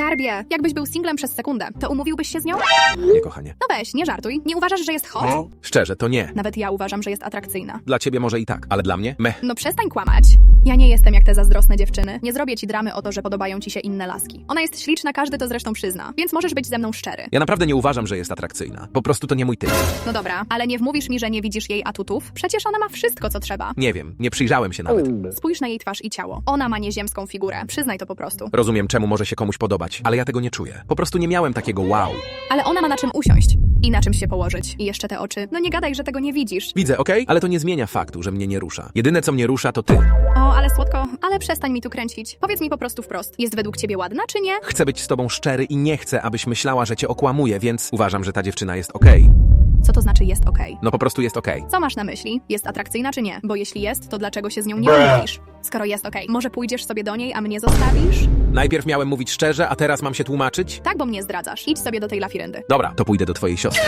Skarbie, jakbyś był singlem przez sekundę, to umówiłbyś się z nią? Nie, kochanie. No weź, nie żartuj. Nie uważasz, że jest hot? Szczerze, to nie. Nawet ja uważam, że jest atrakcyjna. Dla ciebie może i tak, ale dla mnie? Meh. No przestań kłamać. Ja nie jestem jak te zazdrosne dziewczyny. Nie zrobię ci dramy o to, że podobają ci się inne laski. Ona jest śliczna, każdy to zresztą przyzna, więc możesz być ze mną szczery. Ja naprawdę nie uważam, że jest atrakcyjna. Po prostu to nie mój typ. No dobra, ale nie wmówisz mi, że nie widzisz jej atutów? Przecież ona ma wszystko, co trzeba. Nie wiem, nie przyjrzałem się nawet. Spójrz na jej twarz i ciało. Ona ma nieziemską figurę. Przyznaj to po prostu. Rozumiem, czemu może się komuś podobać, ale ja tego nie czuję. Po prostu nie miałem takiego wow. Ale ona ma na czym usiąść i na czym się położyć. I jeszcze te oczy. No nie gadaj, że tego nie widzisz. Widzę, okej? Ale to nie zmienia faktu, że mnie nie rusza. Jedyne, co mnie rusza, to ty. O, ale słodko, ale przestań mi tu kręcić. Powiedz mi po prostu wprost. Jest według ciebie ładna, czy nie? Chcę być z tobą szczery i nie chcę, abyś myślała, że cię okłamuję, więc uważam, że ta dziewczyna jest okej. Co to znaczy jest okej? No po prostu jest okej. Co masz na myśli? Jest atrakcyjna czy nie? Bo jeśli jest, to dlaczego się z nią nie umówisz? Skoro jest okej, może pójdziesz sobie do niej, a mnie zostawisz? Najpierw miałem mówić szczerze, a teraz mam się tłumaczyć? Tak, bo mnie zdradzasz. Idź sobie do tej lafiryndy. Dobra, to pójdę do twojej siostry.